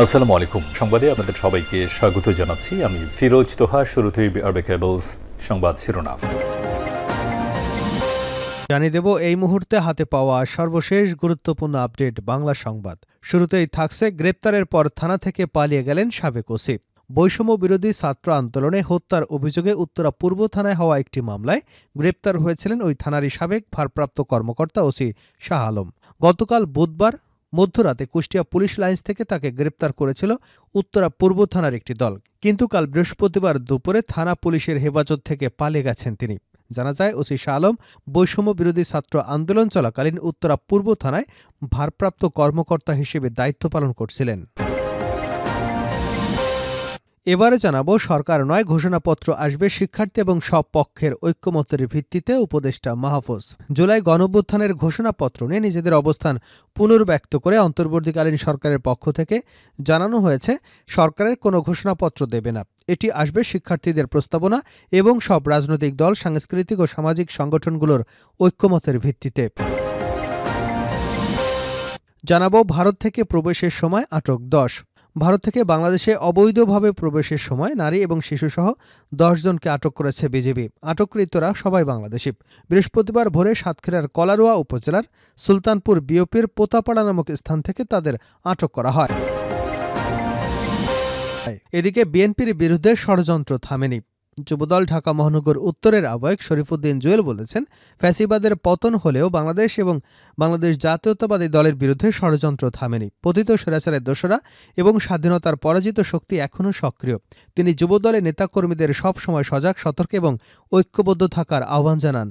আসসালামু আলাইকুম। সংবাদে আপনাদের সবাইকে স্বাগত জানাচ্ছি। আমি ফিরোজ তোহা, শুরুতেই আরবে কেবলস সংবাদ শিরোনাম। জানিয়ে দেব, এই মুহূর্তে হাতে পাওয়া সর্বশেষ গুরুত্বপূর্ণ আপডেট বাংলা সংবাদ। শুরুতেই থাকছে, গ্রেপ্তারের পর থানা থেকে পালিয়ে গেলেন সাবেক ওসি। বৈষম্য বিরোধী ছাত্র আন্দোলনে হত্যার অভিযোগে উত্তরা পূর্ব থানায় হওয়া একটি মামলায় গ্রেপ্তার হয়েছিলেন ওই থানারই সাবেক ভারপ্রাপ্ত কর্মকর্তা ওসি শাহ আলম। গতকাল বুধবার মধ্যরাতে কুষ্টিয়া পুলিশ লাইন্স থেকে তাকে গ্রেপ্তার করেছিল উত্তরা পূর্ব থানার একটি দল। কিন্তু কাল বৃহস্পতিবার দুপুরে থানা পুলিশের হেফাজত থেকে পালিয়ে গেছেন তিনি। জানা যায়, ওসি শাহ আলম বৈষম্য বিরোধী ছাত্র আন্দোলন চলাকালীন উত্তরা পূর্ব থানায় ভারপ্রাপ্ত কর্মকর্তা হিসেবে দায়িত্ব পালন করছিলেন। এবারে জানাব, সরকার নয়, ঘোষণাপত্র আসবে শিক্ষার্থী এবং সব পক্ষের ঐক্যমতের ভিত্তিতে উপদেষ্টা মাহফুজ। জুলাই গণঅভ্যুত্থানের ঘোষণাপত্র নিয়ে নিজেদের অবস্থান পুনর্ব্যক্ত করে অন্তর্বর্তীকালীন সরকারের পক্ষ থেকে জানানো হয়েছে, সরকারের কোনো ঘোষণাপত্র দেবে না। এটি আসবে শিক্ষার্থীদের প্রস্তাবনা এবং সব রাজনৈতিক দল, সাংস্কৃতিক ও সামাজিক সংগঠনগুলোর ঐক্যমতের ভিত্তিতে। জানাব, ভারত থেকে প্রবেশের সময় আটক দশ। ভারত থেকে বাংলাদেশে অবৈধভাবে প্রবেশের সময় নারী এবং শিশুসহ জনকে আটক করেছে বিজেপি আটককৃতরা সবাই বাংলাদেশি। বৃহস্পতিবার ভোরে সাতক্ষীরার কলারোয়া উপজেলার সুলতানপুর বিওপির পোতাপাড়া নামক স্থান থেকে তাদের আটক করা হয়। এদিকে বিএনপির বিরুদ্ধে ষড়যন্ত্র থামেনি। যুবদল ঢাকা মহানগর উত্তরের আহ্বায়ক শরীফুদ্দিন জুয়েল বলেছেন, ফ্যাসিবাদের পতন হলেও বাংলাদেশ এবং বাংলাদেশ জাতীয়তাবাদী দলের বিরুদ্ধে ষড়যন্ত্র থামেনি। পতিত স্বৈরাচারের দোসরা এবং স্বাধীনতার পরাজিত শক্তি এখনও সক্রিয়। তিনি যুবদলের নেতাকর্মীদের সবসময় সজাগ, সতর্ক এবং ঐক্যবদ্ধ থাকার আহ্বান জানান।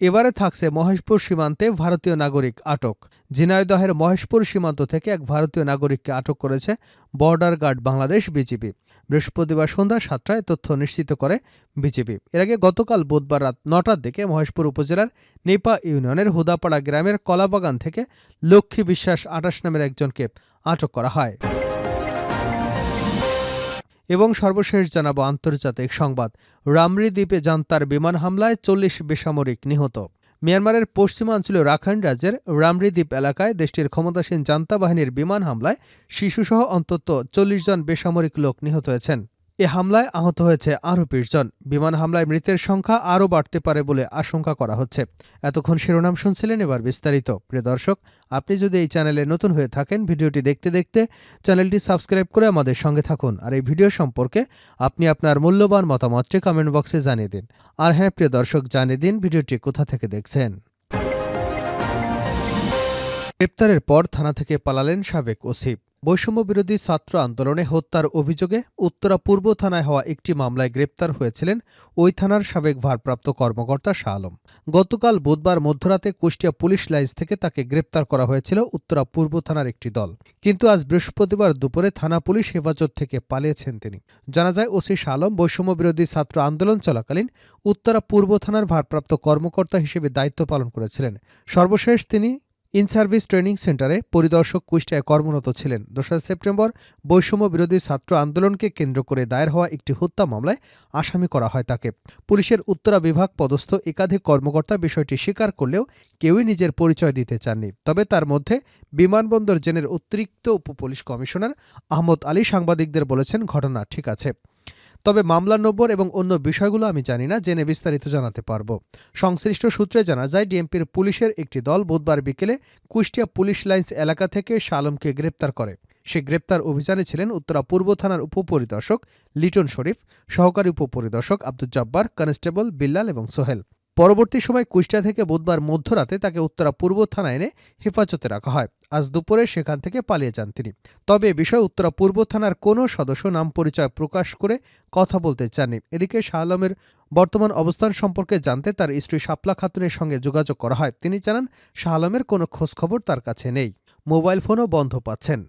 এবারে থাকছে মহেশপুর সীমান্তে ভারতীয় নাগরিক আটক। ঝিনাইদহের মহেশপুর সীমান্ত থেকে এক ভারতীয় নাগরিককে আটক করেছে বর্ডার গার্ড বাংলাদেশ বিজিবি। বৃহস্পতিবার সন্ধ্যা সাতটায় তথ্য নিশ্চিত করে বিজেপি এর আগে গতকাল বুধবার রাত নটার দিকে মহেশপুর উপজেলার নেপা ইউনিয়নের হুদাপাড়া গ্রামের কলাবাগান থেকে লক্ষ্মী বিশ্বাস আটাশ নামের একজনকে আটক করা হয়। এবং সর্বশেষ জানাব আন্তর্জাতিক সংবাদ। রামরি দ্বীপে জান্তার বিমান হামলায় চল্লিশ বেসামরিক নিহত। মিয়ানমারের পশ্চিমাঞ্চলীয় রাখাইন রাজ্যের রামরি দ্বীপ এলাকায় দেশটির ক্ষমতাসীন জান্তা বাহিনীর বিমান হামলায় শিশুসহ অন্তত চল্লিশ জন বেসামরিক লোক নিহত হয়েছেন। এ হামলায় আহত হয়েছে আরও বিশ জন। বিমান হামলায় মৃতের সংখ্যা আরও বাড়তে পারে বলে আশঙ্কা করা হচ্ছে। এতক্ষণ শিরোনাম শুনছিলেন এবার বিস্তারিত। প্রিয় দর্শক, আপনি যদি এই চ্যানেলে নতুন হয়ে থাকেন, ভিডিওটি দেখতে দেখতে চ্যানেলটি সাবস্ক্রাইব করে আমাদের সঙ্গে থাকুন। আর এই ভিডিও সম্পর্কে আপনি আপনার মূল্যবান মতামতটি কমেন্ট বক্সে জানিয়ে দিন। আর হ্যাঁ প্রিয় দর্শক, জানিয়ে দিন ভিডিওটি কোথা থেকে দেখছেন। গ্রেপ্তারের পর থানা থেকে পালালেন সাবেক ওসি। বৈষম্য বিরোধী ছাত্র আন্দোলনে হত্যার অভিযোগে উত্তরা পূর্ব থানায় হওয়া একটি মামলায় গ্রেপ্তার হয়েছিলেন ওই থানার সাবেক ভারপ্রাপ্ত কর্মকর্তা শাহ আলম। গতকাল বুধবার মধ্যরাতে কুষ্টিয়া পুলিশ লাইন্স থেকে তাকে গ্রেপ্তার করা হয়েছিল উত্তরা পূর্ব থানার একটি দল। কিন্তু আজ বৃহস্পতিবার দুপুরে থানা পুলিশ হেফাজত থেকে পালিয়েছেন তিনি। জানা যায়, ওসি শাহ আলম বৈষম্য বিরোধী ছাত্র আন্দোলন চলাকালীন উত্তরা পূর্ব থানার ভারপ্রাপ্ত কর্মকর্তা হিসেবে দায়িত্ব পালন করেছিলেন। সর্বশেষ তিনি ইন সার্ভিস ট্রেনিং সেন্টারে পরিদর্শক কুষ্টায় কর্মরত ছিলেন। দোসরা সেপ্টেম্বর বৈষম্য বিরোধী ছাত্র আন্দোলনকে কেন্দ্র করে দায়ের হওয়া একটি হত্যা মামলায় আসামি করা হয় তাকে। পুলিশের উত্তরা বিভাগ পদস্থ একাধিক কর্মকর্তা বিষয়টি স্বীকার করলেও কেউই নিজের পরিচয় দিতে চাননি। তবে তার মধ্যে বিমানবন্দর জেনের অতিরিক্ত উপপুলিশ কমিশনার আহমদ আলী সাংবাদিকদের বলেছেন, ঘটনা ঠিক আছে। তবে মামলার নম্বর এবং অন্য বিষয়গুলো আমি জানি না, জেনে বিস্তারিত জানাতে পারব। সংশ্লিষ্ট সূত্রে জানা যায়, ডিএমপির পুলিশের একটি দল বুধবার বিকেলে কুষ্টিয়া পুলিশ লাইন্স এলাকা থেকে শালমকে গ্রেপ্তার করে। সে গ্রেপ্তার অভিযানে ছিলেন উত্তরা পূর্ব থানার উপপরিদর্শক লিটন শরীফ, সহকারী উপপরিদর্শক আব্দুল জব্বার, কনস্টেবল বিল্লাল এবং সোহেল। পরবর্তী সময় কুষ্টিয়া থেকে বুধবার মধ্যরাতে তাকে উত্তরা পূর্ব থানায় এনে হেফাজতে রাখা হয়। আজ দুপুরে সেখান থেকে পালিয়ে যান তিনি। তবে এ বিষয়ে উত্তরা পূর্ব থানার কোনো সদস্য নাম পরিচয় প্রকাশ করে কথা বলতে চাননি। এদিকে শাহ আলমের বর্তমান অবস্থান সম্পর্কে জানতে তার স্ত্রী শাপলা খাতুনের সঙ্গে যোগাযোগ করা হয়। তিনি জানান শাহ আলমের কোনো খোঁজখবর তার কাছে নেই। মোবাইল ফোনও বন্ধ পাচ্ছেন।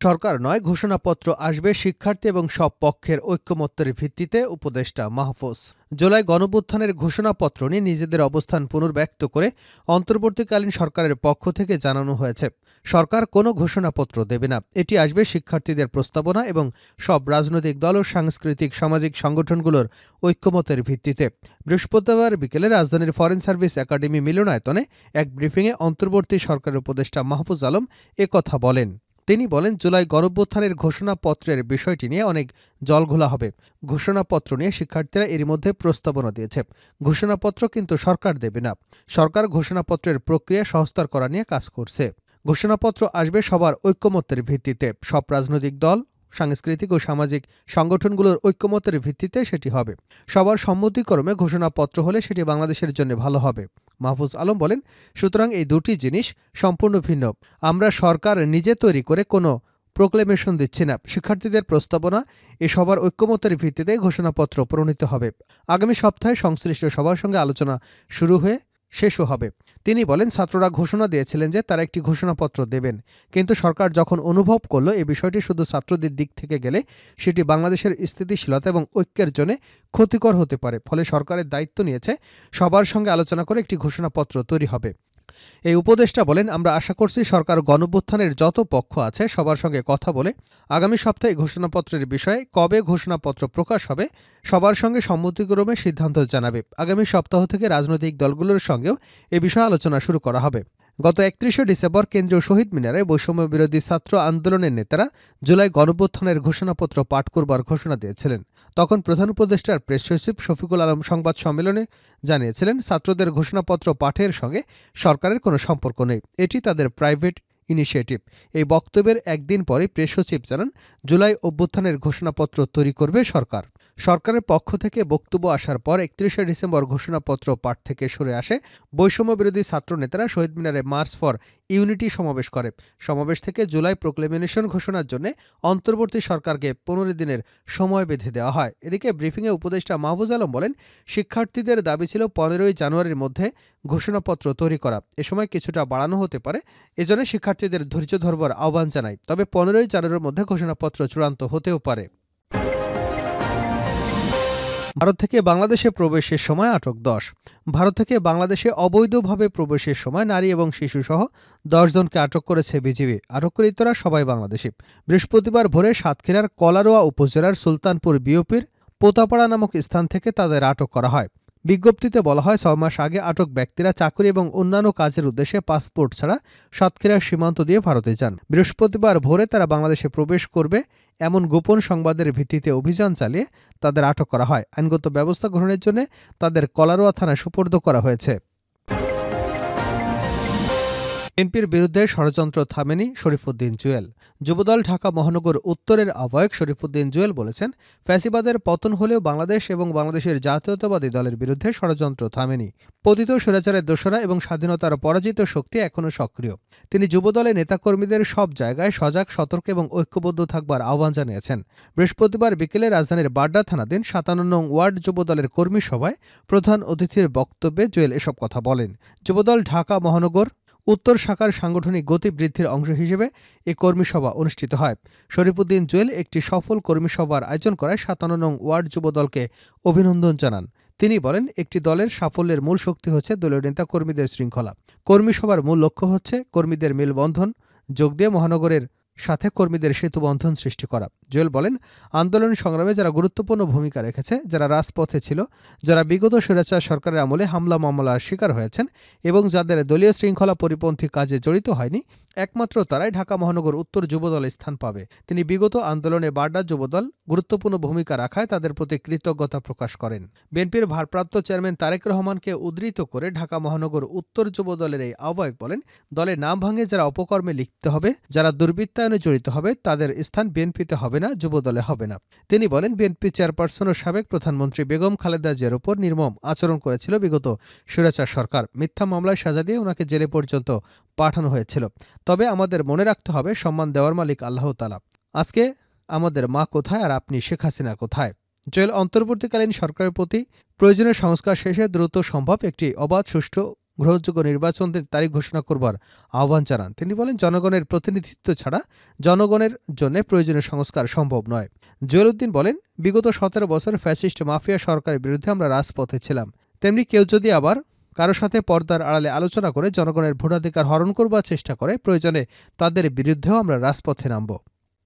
সরকার নয়, ঘোষণাপত্র আসবে শিক্ষার্থী এবং সব পক্ষের ঐক্যমত্যের ভিত্তিতে, উপদেষ্টা মাহফুজ। জুলাই গণভ্যুত্থানের ঘোষণাপত্র নিয়ে নিজেদের অবস্থান পুনর্ব্যক্ত করে অন্তর্বর্তীকালীন সরকারের পক্ষ থেকে জানানো হয়েছে। সরকার কোনো ঘোষণাপত্র দেবে না। এটি আসবে শিক্ষার্থীদের প্রস্তাবনা এবং সব রাজনৈতিক দল ও সাংস্কৃতিক সামাজিক সংগঠনগুলোর ঐক্যমতের ভিত্তিতে। বৃহস্পতিবার বিকেলে রাজধানীর ফরেন সার্ভিস একাডেমি মিলনায়তনে এক ব্রিফিংয়ে অন্তর্বর্তী সরকারের উপদেষ্টা মাহফুজ আলম একথা বলেন। তিনি বলেন, জুলাই গণভ্যুত্থানের ঘোষণাপত্রের বিষয়টি নিয়ে অনেক জলঘোলা হবে। ঘোষণাপত্র নিয়ে শিক্ষার্থীরা এর মধ্যে প্রস্তাবনা দিয়েছে। ঘোষণাপত্র কিন্তু সরকার দেবে না। সরকার ঘোষণাপত্রের প্রক্রিয়া সহজতর করা নিয়ে কাজ করছে। ঘোষণাপত্র আসবে সবার ঐক্যমত্যের ভিত্তিতে। সব রাজনৈতিক দল, সাংস্কৃতিক ও সামাজিক সংগঠনগুলোর ঐক্যমতের ভিত্তিতে সেটি হবে। সবার সম্মতিক্রমে ঘোষণাপত্র হলে সেটি বাংলাদেশের জন্য ভালো হবে। মাহফুজ আলম বলেন, সুতরাং এই দুটি জিনিস সম্পূর্ণ ভিন্ন। আমরা সরকার নিজে তৈরি করে কোনো প্রোক্লেমেশন দিচ্ছে না। শিক্ষার্থীদের প্রস্তাবনা এ সবার ঐক্যমতের ভিত্তিতে ঘোষণাপত্র প্রণীত হবে। আগামী সপ্তাহে সংশ্লিষ্ট সবার সঙ্গে আলোচনা শুরু হয়ে শেষও হবে। তিনি বলেন, ছাত্ররা ঘোষণা দিয়েছিলেন যে তারা একটি ঘোষণাপত্র দেবেন। কিন্তু সরকার যখন অনুভব করল এ বিষয়টি শুধু ছাত্রদের দিক থেকে গেলে, সেটি বাংলাদেশের স্থিতিশীলতা এবং ঐক্যের জন্য ক্ষতিকর হতে পারে। ফলে সরকারের দায়িত্ব নিয়েছে, সবার সঙ্গে আলোচনা করে একটি ঘোষণাপত্র তৈরি হবে। এই উপদেষ্টা বলেন, আমরা আশা করছি সরকার গণভ্যুত্থানের যত পক্ষ আছে সবার সঙ্গে কথা বলে আগামী সপ্তাহে ঘোষণাপত্রের বিষয়ে কবে ঘোষণাপত্র প্রকাশ হবে সবার সঙ্গে সম্মতিক্রমে সিদ্ধান্ত জানাবে। আগামী সপ্তাহ থেকে রাজনৈতিক দলগুলোর সঙ্গেও এ বিষয়ে আলোচনা শুরু করা হবে। গত একত্রিশে ডিসেম্বর কেন্দ্রীয় শহীদ মিনারে বৈষম্য বিরোধী ছাত্র আন্দোলনের নেতারা জুলাই গণভ্যুত্থানের ঘোষণাপত্র পাঠ করবার ঘোষণা দিয়েছিলেন। তখন প্রধান উপদেষ্টার প্রেস সচিব শফিকুল আলম সংবাদ সম্মেলনে জানিয়েছিলেন, ছাত্রদের ঘোষণাপত্র পাঠের সঙ্গে সরকারের কোনো সম্পর্ক নেই। এটি তাদের প্রাইভেট ইনিশিয়েটিভ। এই বক্তব্যের একদিন পরে প্রেস সচিব জানান, জুলাই অভ্যুত্থানের ঘোষণাপত্র তৈরি করবে সরকার। সরকারের পক্ষ থেকে বক্তব্য আসার পর একত্রিশে ডিসেম্বর ঘোষণাপত্র পাঠ থেকে সরে আসে বৈষম্য বিরোধী ছাত্র নেতারা শহীদ মিনারে মার্চ ফর ইউনিটি সমাবেশ করে। সমাবেশ থেকে জুলাই প্রোক্লেমিনেশন ঘোষণার জন্য অন্তর্বর্তী সরকারকে পনেরো দিনের সময় বেঁধে দেওয়া হয়। এদিকে ব্রিফিংয়ে উপদেষ্টা মাহফুজ আলম বলেন, শিক্ষার্থীদের দাবি ছিল পনেরোই জানুয়ারির মধ্যে ঘোষণাপত্র তৈরি করা। এ সময় কিছুটা বাড়ানো হতে পারে এজন্য শিক্ষার্থীদের ধৈর্য ধরবার আহ্বান জানায়। তবে পনেরোই জানুয়ারির মধ্যে ঘোষণাপত্র চূড়ান্ত হতেও পারে। ভারত থেকে বাংলাদেশে প্রবেশের সময় আটক দশ। ভারত থেকে বাংলাদেশে অবৈধভাবে প্রবেশের সময় নারী এবং শিশুসহ দশজনকে আটক করেছে বিজিবি। আটককৃতরা সবাই বাংলাদেশি। বৃহস্পতিবার ভোরে সাতক্ষীরার কলারোয়া উপজেলার সুলতানপুর বিওপির পোতাপাড়া নামক স্থান থেকে তাদের আটক করা হয়। বিজ্ঞপ্তিতে বলা হয়, ছয় মাস আগে আটক ব্যক্তিরা চাকরি এবং অন্যান্য কাজের উদ্দেশ্যে পাসপোর্ট ছাড়া সাতক্ষীরা সীমান্ত দিয়ে ভারতে যান। বৃহস্পতিবার ভোরে তারা বাংলাদেশে প্রবেশ করবে এমন গোপন সংবাদের ভিত্তিতে অভিযান চালিয়ে তাদের আটক করা হয়। আইনগত ব্যবস্থা গ্রহণের জন্য তাদের কলারোয়া থানায় সুপর্দ করা হয়েছে। বিএনপির বিরুদ্ধে ষড়যন্ত্র থামেনি শরীফুদ্দিন জুয়েল। যুবদল ঢাকা মহানগর উত্তরের আহ্বায়ক শরীফুদ্দিন জুয়েল বলেছেন, ফ্যাসিবাদের পতন হলেও বাংলাদেশ এবং বাংলাদেশের জাতীয়তাবাদী দলের বিরুদ্ধে ষড়যন্ত্র থামেনি। পতিত স্বৈরাচারের দোসরা এবং স্বাধীনতার পরাজিত শক্তি এখনও সক্রিয়। তিনি যুবদলের নেতাকর্মীদের সব জায়গায় সজাগ, সতর্ক এবং ঐক্যবদ্ধ থাকবার আহ্বান জানিয়েছেন। বৃহস্পতিবার বিকেলে রাজধানীর বাড্ডা থানাধীন সাতান্ন নং ওয়ার্ড যুবদলের কর্মী সভায় প্রধান অতিথির বক্তব্যে জুয়েল এসব কথা বলেন। যুবদল ঢাকা মহানগর উত্তর শাখার সাংগঠনিক গতি বৃদ্ধির অংশ হিসেবে এ কর্মীসভা অনুষ্ঠিত হয়। শরীফুদ্দিন জুয়েল একটি সফল কর্মীসভার আয়োজন করায় সাতান্ন নং ওয়ার্ড যুবদলকে অভিনন্দন জানান। তিনি বলেন, একটি দলের সাফল্যের মূল শক্তি হচ্ছে দলীয় নেতা কর্মীদের শৃঙ্খলা। কর্মীসভার মূল লক্ষ্য হচ্ছে কর্মীদের মেলবন্ধন, যোগ দিয়ে মহানগরের সাথে কর্মীদের সেতুবন্ধন সৃষ্টি করা। জোয়েল বলেন, আন্দোলন সংগ্রামে যারা গুরুত্বপূর্ণ ভূমিকা রেখেছে, যারা রাজপথে ছিল, যারা বিগত স্বৈরাচার সরকারের আমলে হামলা মামলার শিকার হয়েছেন এবং যাদের দলীয় শৃঙ্খলা পরিপন্থী কাজে জড়িত হয়নি একমাত্র তারাই ঢাকা মহানগর উত্তর যুবদলে স্থান পাবে। তিনি বিগত আন্দোলনে বাড্ডা যুবদল গুরুত্বপূর্ণ ভূমিকা রাখায় তাদের প্রতি কৃতজ্ঞতা প্রকাশ করেন। বিএনপির ভারপ্রাপ্ত চেয়ারম্যান তারেক রহমানকে উদ্ধৃত করে ঢাকা মহানগর উত্তর যুবদলের এই আহ্বায়ক বলেন দলের নাম ভাঙে যারা অপকর্মে লিখতে হবে, যারা দুর্বৃত্তায়নে জড়িত হবে, তাদের স্থান বিএনপিতে হবে না, যুবদলে হবে না। তিনি বলেন, বিএনপি চেয়ারপারসন ও সাবেক প্রধানমন্ত্রী বেগম খালেদা জিয়ার উপর নির্মম আচরণ করেছিল বিগত সুরাচার সরকার। মিথ্যা মামলায় সাজা দিয়ে ওনাকে জেলে পর্যন্ত পাঠানো হয়েছিল। তবে আমাদের মনে রাখতে হবে, সম্মান দেওয়ার মালিক আল্লাহ তালা আজকে আমাদের মা কোথায় আর আপনি শেখ হাসিনা কোথায়? জয়েল অন্তর্বর্তীকালীন সরকারের প্রতি প্রয়োজনীয় সংস্কার শেষে দ্রুত সম্ভব একটি অবাধ, সুষ্ঠু, গ্রহণযোগ্য নির্বাচনের তারিখ ঘোষণা করবার আহ্বান জানান। তিনি বলেন, জনগণের প্রতিনিধিত্ব ছাড়া জনগণের জন্য প্রয়োজনীয় সংস্কার সম্ভব নয়। জুয়েলউদ্দিন বলেন, বিগত সতেরো বছর ফ্যাসিস্ট মাফিয়া সরকারের বিরুদ্ধে আমরা রাজপথে ছিলাম। তেমনি কেউ যদি আবার কারও সাথে পর্দার আড়ালে আলোচনা করে জনগণের ভোটাধিকার হরণ করবার চেষ্টা করে, প্রয়োজনে তাদের বিরুদ্ধেও আমরা রাজপথে নামব।